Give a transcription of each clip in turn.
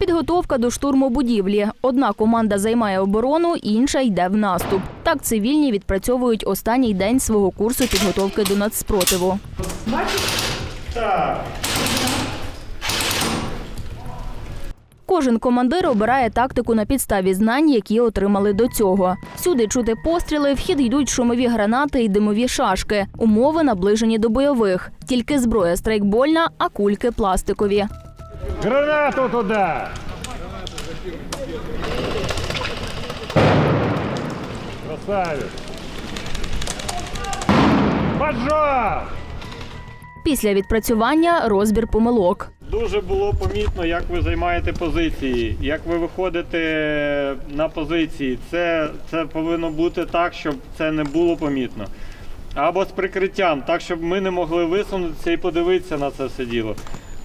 Підготовка до штурму будівлі. Одна команда займає оборону, інша йде в наступ. Так цивільні відпрацьовують останній день свого курсу підготовки до нацспротиву. Кожен командир обирає тактику на підставі знань, які отримали до цього. Всюди чути постріли, в хід йдуть шумові гранати і димові шашки. Умови наближені до бойових. Тільки зброя страйкбольна, а кульки пластикові. Гранату туда! Красавец! Поджог! Після відпрацювання розбір помилок. Дуже було помітно, як ви займаєте позиції, як ви виходите на позиції. Це, це повинно бути так, щоб це не було помітно. Або з прикриттям, так, щоб ми не могли висунутися і подивитися на це все діло.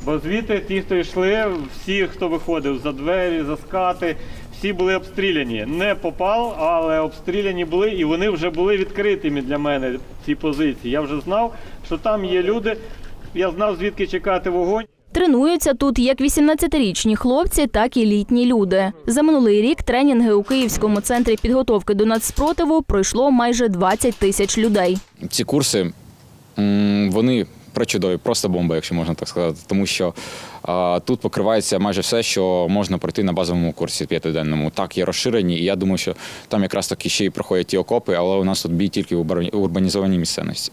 Бо звідти ті, хто йшли, всі, хто виходив за двері, за скати, всі були обстріляні. Не попав, але обстріляні були, і вони вже були відкритими для мене, ці позиції. Я вже знав, що там є люди. Я знав, звідки чекати вогонь. Тренуються тут як 18-річні хлопці, так і літні люди. За минулий рік тренінги у Київському центрі підготовки до нацспротиву пройшло майже 20 тисяч людей. ці курси вони причудові, просто бомба, якщо можна так сказати. Тому що тут покривається майже все, що можна пройти на базовому курсі п'ятиденному. Так, є розширені, і я думаю, що там якраз таки ще й проходять ті окопи, але у нас тут бій тільки в урбані- урбанізованій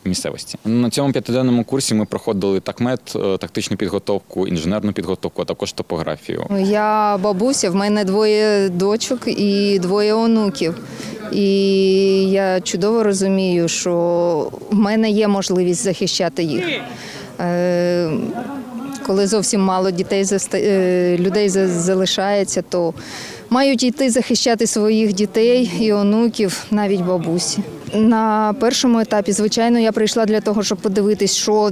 місцевості-. На цьому п'ятиденному курсі ми проходили такмет, е, тактичну підготовку, інженерну підготовку, а також топографію. Я бабуся, в мене двоє дочок і двоє онуків. І я чудово розумію, що в мене є можливість захищати їх. Коли зовсім мало дітей е, людей залишається, то мають йти захищати своїх дітей і онуків, навіть бабусі. На першому етапі, звичайно, я прийшла для того, щоб подивитись, що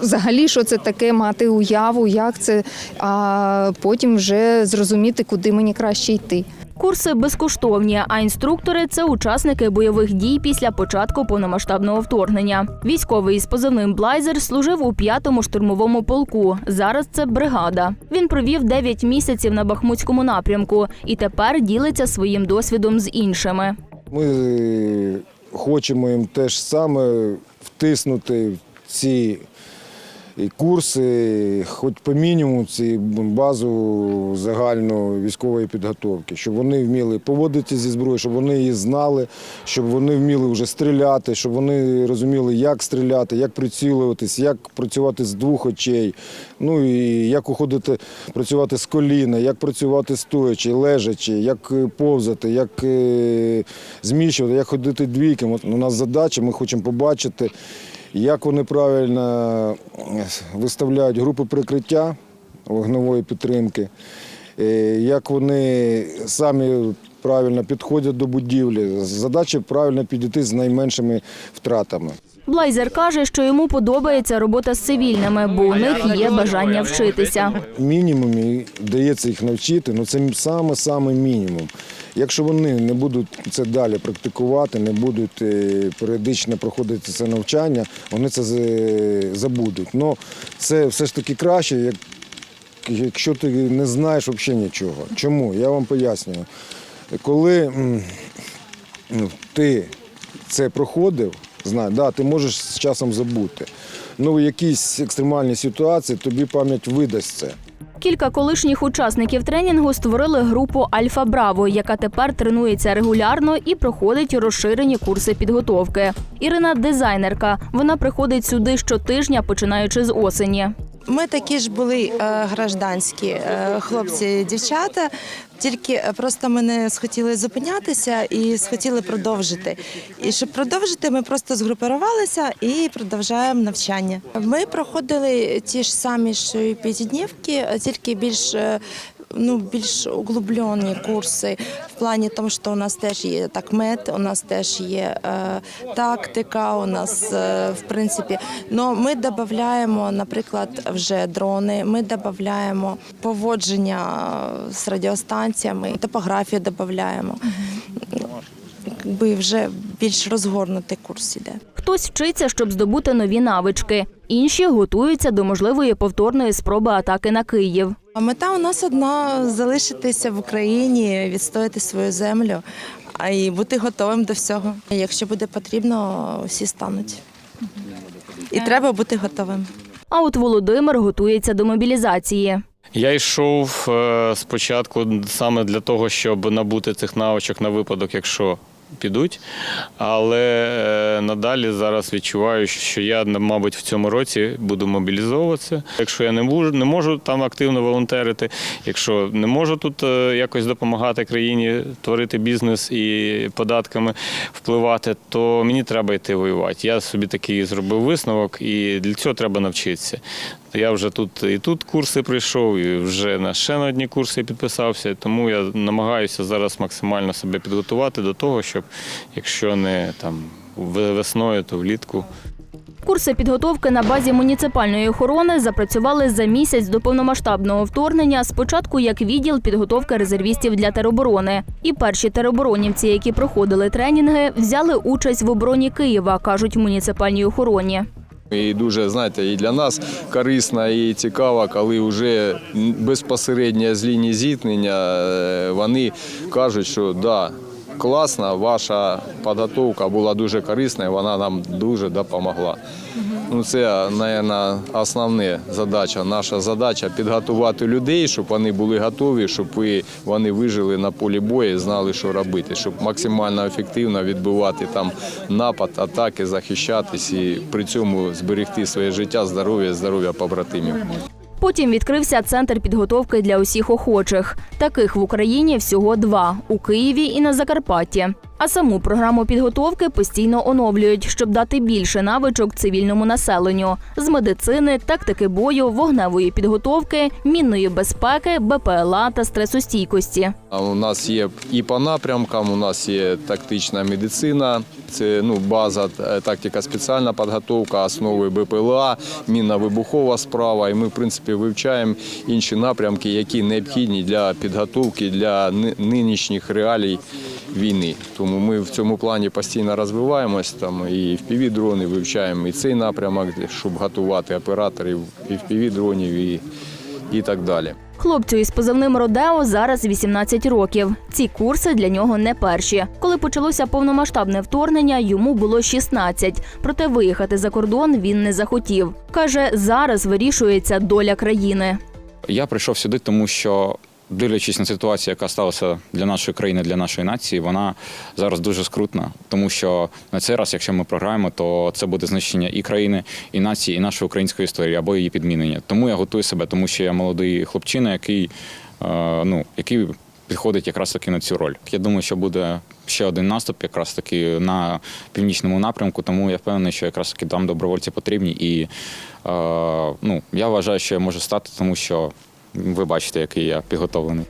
взагалі що це таке, мати уяву, як це, а потім вже зрозуміти, куди мені краще йти. Курси безкоштовні, а інструктори це учасники бойових дій після початку повномасштабного вторгнення. Військовий із позивним Блайзер служив у п'ятому штурмовому полку. Зараз це бригада. Він провів 9 місяців на Бахмутському напрямку і тепер ділиться своїм досвідом з іншими. Ми хочемо їм теж саме втиснути в ці і курси, хоч по мінімуму ці базу загальної військової підготовки, щоб вони вміли поводитися зі зброєю, щоб вони її знали, щоб вони вміли вже стріляти, щоб вони розуміли, як стріляти, як прицілюватись, як працювати з двох очей, ну і як уходити працювати з коліна, як працювати стоячи, лежачи, як е, повзати, як е, зміщувати, як ходити двійками. У нас задача, ми хочемо побачити, як вони правильно е, виставляють групи прикриття вогневої підтримки, е, як вони самі правильно підходять до будівлі. Задача правильно підійти з найменшими втратами. Блайзер каже, що йому подобається робота з цивільними, бо у них є бажання вчитися. мінімум і вдається їх навчити, ну це саме саме мінімум. Якщо вони не будуть це далі практикувати, не будуть е, періодично проходити це навчання, вони це забудуть. Ну це все ж таки краще, як, якщо ти не знаєш взагалі нічого. Чому? Я вам пояснюю. Коли ну, ти це проходив, знай, да, ти можеш з часом забути. Ну, в якійсь екстремальній ситуації тобі пам'ять видасть це. Кілька колишніх учасників тренінгу створили групу Альфа Браво, яка тепер тренується регулярно і проходить розширені курси підготовки. Ірина дизайнерка. Вона приходить сюди щотижня, починаючи з осені. Ми такі ж були е, гражданські е, хлопці, дівчата. Тільки просто ми не схотіли зупинятися і схотіли продовжити. І щоб продовжити, ми просто згрупувалися і продовжуємо навчання. Ми проходили ті ж самі що і п'ятиднівки, тільки більш е, ну, більш углублені курси в плані тому, що у нас теж є такмет, у нас теж є е, тактика, у нас е, в принципі. Но ми додаємо, наприклад, вже дрони, ми додаємо поводження з радіостанціями, топографію додаємо. Якби вже більш розгорнутий курс іде. Хтось вчиться, щоб здобути нові навички. Інші готуються до можливої повторної спроби атаки на Київ. А Мета у нас одна залишитися в Україні, відстояти свою землю, а і бути готовим до всього. Якщо буде потрібно, всі стануть. І треба бути готовим. А от Володимир готується до мобілізації. Я йшов е, спочатку саме для того, щоб набути цих навичок на випадок, якщо підуть. Але е, надалі зараз відчуваю, що я, мабуть, в цьому році буду мобілізовуватися. Якщо я не можу, не можу там активно волонтерити, якщо не можу тут е, якось допомагати країні творити бізнес і податками впливати, то мені треба йти воювати. Я собі такий зробив висновок, і для цього треба навчитися. Я вже тут і тут курси прийшов, і вже на ще на одні курси підписався. Тому я намагаюся зараз максимально себе підготувати до того, щоб якщо не там весною, то влітку Курси підготовки на базі муніципальної охорони запрацювали за місяць до повномасштабного вторгнення. Спочатку як відділ підготовки резервістів для тероборони. І перші тероборонівці, які проходили тренінги, взяли участь в обороні Києва, кажуть в муніципальній охороні. І дуже знаєте, і для нас корисно і цікаво, коли вже безпосередньо з лінії зіткнення е, вони кажуть, що да, класна, ваша підготовка була дуже корисна, і вона нам дуже допомогла. Ну, це, мабуть, основна задача. Наша задача підготувати людей, щоб вони були готові, щоб вони вижили на полі бою і знали, що робити, щоб максимально ефективно відбивати там напад, атаки, захищатись і при цьому зберегти своє життя, здоров'я, здоров'я побратимів. Потім відкрився центр підготовки для усіх охочих. Таких в Україні всього два у Києві і на Закарпатті. А саму програму підготовки постійно оновлюють, щоб дати більше навичок цивільному населенню з медицини, тактики бою, вогневої підготовки, мінної безпеки, БПЛА та стресостійкості. У нас є і по напрямкам, у нас є тактична медицина, це ну, база, е, тактика спеціальна підготовка, основи БПЛА, мінно-вибухова справа. І ми, в принципі, вивчаємо інші напрямки, які необхідні для підготовки для нинішніх реалій війни. Тому ми в цьому плані постійно розвиваємось там і в дрони вивчаємо і цей напрямок, щоб готувати операторів і в дронів і, і так далі. Хлопцю із позивним Родео зараз 18 років. Ці курси для нього не перші. Коли почалося повномасштабне вторгнення, йому було 16. Проте виїхати за кордон він не захотів. Каже, зараз вирішується доля країни. Я прийшов сюди, тому що, дивлячись на ситуацію, яка сталася для нашої країни, для нашої нації, вона зараз дуже скрутна. Тому що на цей раз, якщо ми програємо, то це буде знищення і країни, і нації, і нашої української історії або її підмінення. Тому я готую себе, тому що я молодий хлопчина, який е, ну який. Підходить якраз таки на цю роль. Я думаю, що буде ще один наступ, якраз таки на північному напрямку. Тому я впевнений, що якраз таки там добровольці потрібні. І е, ну я вважаю, що я можу стати, тому що ви бачите, який я підготовлений.